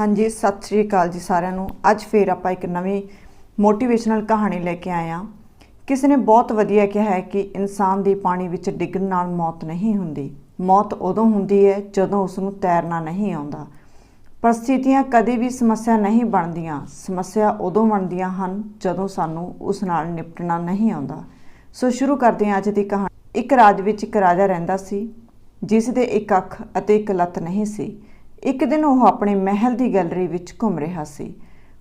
ਹਾਂਜੀ, ਸਤਿ ਸ਼੍ਰੀ ਅਕਾਲ ਜੀ ਸਾਰਿਆਂ ਨੂੰ। ਅੱਜ ਫੇਰ ਆਪਾਂ ਇੱਕ ਨਵੀਂ ਮੋਟੀਵੇਸ਼ਨਲ ਕਹਾਣੀ ਲੈ ਕੇ ਆਏ ਹਾਂ। ਕਿਸੇ ਨੇ ਬਹੁਤ ਵਧੀਆ ਕਿਹਾ ਹੈ ਕਿ ਇਨਸਾਨ ਦੀ ਪਾਣੀ ਵਿੱਚ ਡਿੱਗਣ ਨਾਲ ਮੌਤ ਨਹੀਂ ਹੁੰਦੀ। ਮੌਤ ਉਦੋਂ ਹੁੰਦੀ ਹੈ ਜਦੋਂ ਉਸ ਨੂੰ ਤੈਰਨਾ ਨਹੀਂ ਆਉਂਦਾ। ਪਰਿਸਥਿਤੀਆਂ ਕਦੇ ਵੀ ਸਮੱਸਿਆ ਨਹੀਂ ਬਣਦੀਆਂ। ਸਮੱਸਿਆ ਉਦੋਂ ਬਣਦੀਆਂ ਹਨ ਜਦੋਂ ਸਾਨੂੰ ਉਸ ਨਾਲ ਨਿਪਟਣਾ ਨਹੀਂ ਆਉਂਦਾ। ਸੋ ਸ਼ੁਰੂ ਕਰਦੇ ਹਾਂ ਅੱਜ ਦੀ ਕਹਾਣੀ। ਇੱਕ ਰਾਜ ਵਿੱਚ ਇੱਕ ਰਾਜਾ ਰਹਿੰਦਾ ਸੀ, ਜਿਸ ਦੇ ਇੱਕ ਅੱਖ ਅਤੇ ਇੱਕ ਲੱਤ ਨਹੀਂ ਸੀ। ਇੱਕ ਦਿਨ ਉਹ ਆਪਣੇ ਮਹਿਲ ਦੀ ਗੈਲਰੀ ਵਿੱਚ ਘੁੰਮ ਰਿਹਾ ਸੀ।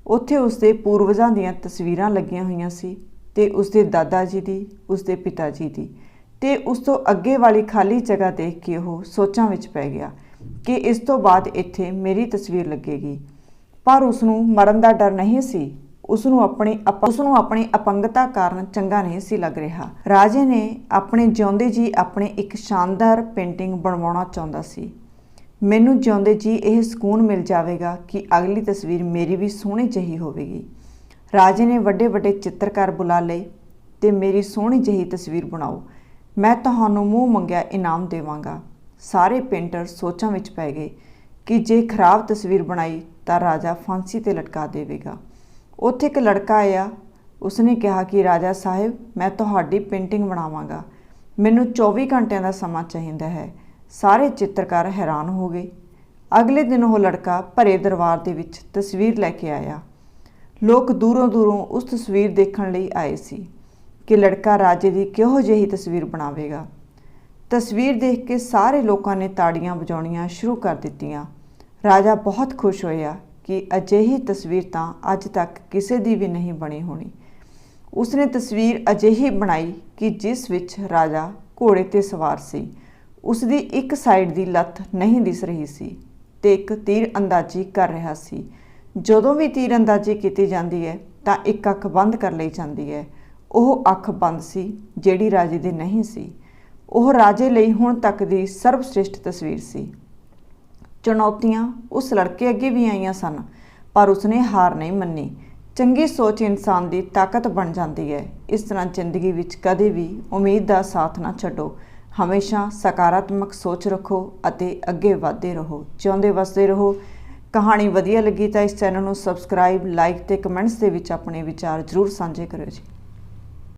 ਉੱਥੇ ਉਸਦੇ ਪੂਰਵਜਾਂ ਦੀਆਂ ਤਸਵੀਰਾਂ ਲੱਗੀਆਂ ਹੋਈਆਂ ਸੀ ਤੇ ਉਸਦੇ ਦਾਦਾ ਜੀ ਦੀ, ਉਸਦੇ ਪਿਤਾ ਜੀ ਦੀ ਤੇ ਉਸ ਤੋਂ ਅੱਗੇ ਵਾਲੀ ਖਾਲੀ ਜਗ੍ਹਾ ਦੇਖ ਕੇ ਉਹ ਸੋਚਾਂ ਵਿੱਚ ਪੈ ਗਿਆ ਕਿ ਇਸ ਤੋਂ ਬਾਅਦ ਇੱਥੇ ਮੇਰੀ ਤਸਵੀਰ ਲੱਗੇਗੀ। ਪਰ ਉਸ ਨੂੰ ਮਰਨ ਦਾ ਡਰ ਨਹੀਂ ਸੀ। ਉਸ ਨੂੰ ਆਪਣੀ ਉਸ ਨੂੰ ਆਪਣੀ ਅਪੰਗਤਾ ਕਾਰਨ ਚੰਗਾ ਨਹੀਂ ਸੀ ਲੱਗ ਰਿਹਾ। ਰਾਜੇ ਨੇ ਆਪਣੇ ਜਿਉਂਦੇ ਜੀ ਆਪਣੇ ਇੱਕ ਸ਼ਾਨਦਾਰ ਪੇਂਟਿੰਗ ਬਣਵਾਉਣਾ ਚਾਹੁੰਦਾ ਸੀ। ਮੈਨੂੰ ਜਿਉਂਦੇ ਜੀ ਇਹ ਸਕੂਨ ਮਿਲ ਜਾਵੇਗਾ ਕਿ ਅਗਲੀ ਤਸਵੀਰ ਮੇਰੀ ਵੀ ਸੋਹਣੀ ਜਿਹੀ ਹੋਵੇਗੀ। ਰਾਜੇ ਨੇ ਵੱਡੇ ਵੱਡੇ ਚਿੱਤਰਕਾਰ ਬੁਲਾ ਲਏ ਤੇ ਮੇਰੀ ਸੋਹਣੀ ਜਿਹੀ ਤਸਵੀਰ ਬਣਾਓ। ਮੈਂ ਤੁਹਾਨੂੰ ਮੂੰਹ ਮੰਗਿਆ ਇਨਾਮ ਦੇਵਾਂਗਾ। ਸਾਰੇ ਪੇਂਟਰ ਸੋਚਾਂ ਵਿੱਚ ਪੈ ਗਏ ਕਿ ਜੇ ਖਰਾਬ ਤਸਵੀਰ ਬਣਾਈ ਤਾਂ ਰਾਜਾ ਫਾਂਸੀ ਤੇ ਲਟਕਾ ਦੇਵੇਗਾ। ਉੱਥੇ ਇੱਕ ਲੜਕਾ ਆਇਆ। ਉਸਨੇ ਕਿਹਾ ਕਿ, ਰਾਜਾ ਸਾਹਿਬ, ਮੈਂ ਤੁਹਾਡੀ ਪੇਂਟਿੰਗ ਬਣਾਵਾਂਗਾ। ਮੈਨੂੰ 24 ਘੰਟਿਆਂ ਦਾ ਸਮਾਂ ਚਾਹੀਦਾ ਹੈ। ਸਾਰੇ ਚਿੱਤਰਕਾਰ ਹੈਰਾਨ ਹੋ ਗਏ। ਅਗਲੇ ਦਿਨ ਉਹ ਲੜਕਾ ਭਰੇ ਦਰਬਾਰ ਦੇ ਵਿੱਚ ਤਸਵੀਰ ਲੈ ਕੇ ਆਇਆ। ਲੋਕ ਦੂਰੋਂ ਦੂਰੋਂ ਉਸ ਤਸਵੀਰ ਦੇਖਣ ਲਈ ਆਏ ਸੀ ਕਿ ਲੜਕਾ ਰਾਜੇ ਦੀ ਕਿਹੋ ਜਿਹੀ ਤਸਵੀਰ ਬਣਾਵੇਗਾ। ਤਸਵੀਰ ਦੇਖ ਕੇ ਸਾਰੇ ਲੋਕਾਂ ਨੇ ਤਾੜੀਆਂ ਵਜਾਉਣੀਆਂ ਸ਼ੁਰੂ ਕਰ ਦਿੱਤੀਆਂ। ਰਾਜਾ ਬਹੁਤ ਖੁਸ਼ ਹੋਇਆ ਕਿ ਅਜਿਹੀ ਤਸਵੀਰ ਤਾਂ ਅੱਜ ਤੱਕ ਕਿਸੇ ਦੀ ਵੀ ਨਹੀਂ ਬਣੀ ਹੋਣੀ। ਉਸਨੇ ਤਸਵੀਰ ਅਜਿਹੀ ਬਣਾਈ ਕਿ ਜਿਸ ਵਿੱਚ ਰਾਜਾ ਘੋੜੇ ਤੇ ਸਵਾਰ ਸੀ। ਉਸ ਦੀ ਇੱਕ ਸਾਈਡ ਦੀ ਲੱਤ ਨਹੀਂ ਦਿਸ ਰਹੀ ਸੀ ਤੇ ਇੱਕ ਤੀਰ ਅੰਦਾਜ਼ੀ ਕਰ ਰਿਹਾ ਸੀ। ਜਦੋਂ ਵੀ ਤੀਰ ਅੰਦਾਜ਼ੀ ਕੀਤੀ ਜਾਂਦੀ ਹੈ, ਤਾਂ ਇੱਕ ਅੱਖ ਬੰਦ ਕਰ ਲਈ ਜਾਂਦੀ ਹੈ। ਉਹ ਅੱਖ ਬੰਦ ਸੀ, ਜਿਹੜੀ ਰਾਜੇ ਦੀ ਨਹੀਂ ਸੀ। ਉਹ ਰਾਜੇ ਲਈ ਹੁਣ ਤੱਕ ਦੀ ਸਰਵਸ਼੍ਰੇਸ਼ਟ ਤਸਵੀਰ ਸੀ। ਚੁਣੌਤੀਆਂ ਉਸ ਲੜਕੇ ਅੱਗੇ ਵੀ ਆਈਆਂ ਸਨ, ਪਰ ਉਸਨੇ ਹਾਰ ਨਹੀਂ ਮੰਨੀ। ਚੰਗੀ ਸੋਚ ਇਨਸਾਨ ਦੀ ਤਾਕਤ ਬਣ ਜਾਂਦੀ ਹੈ। ਇਸ ਤਰ੍ਹਾਂ ਜ਼ਿੰਦਗੀ ਵਿੱਚ ਕਦੇ ਵੀ ਉਮੀਦ ਦਾ ਸਾਥ ਨਾ ਛੱਡੋ। ਹਮੇਸ਼ਾ ਸਕਾਰਾਤਮਕ ਸੋਚ ਰੱਖੋ ਅਤੇ ਅੱਗੇ ਵਧਦੇ ਰਹੋ। ਜਿਉਂਦੇ ਵਸਦੇ ਰਹੋ। ਕਹਾਣੀ ਵਧੀਆ ਲੱਗੀ ਤਾਂ ਇਸ ਚੈਨਲ ਨੂੰ ਸਬਸਕ੍ਰਾਈਬ ਲਾਈਕ ਤੇ ਕਮੈਂਟਸ ਦੇ ਵਿੱਚ ਆਪਣੇ ਵਿਚਾਰ ਜ਼ਰੂਰ ਸਾਂਝੇ ਕਰਿਓ ਜੀ।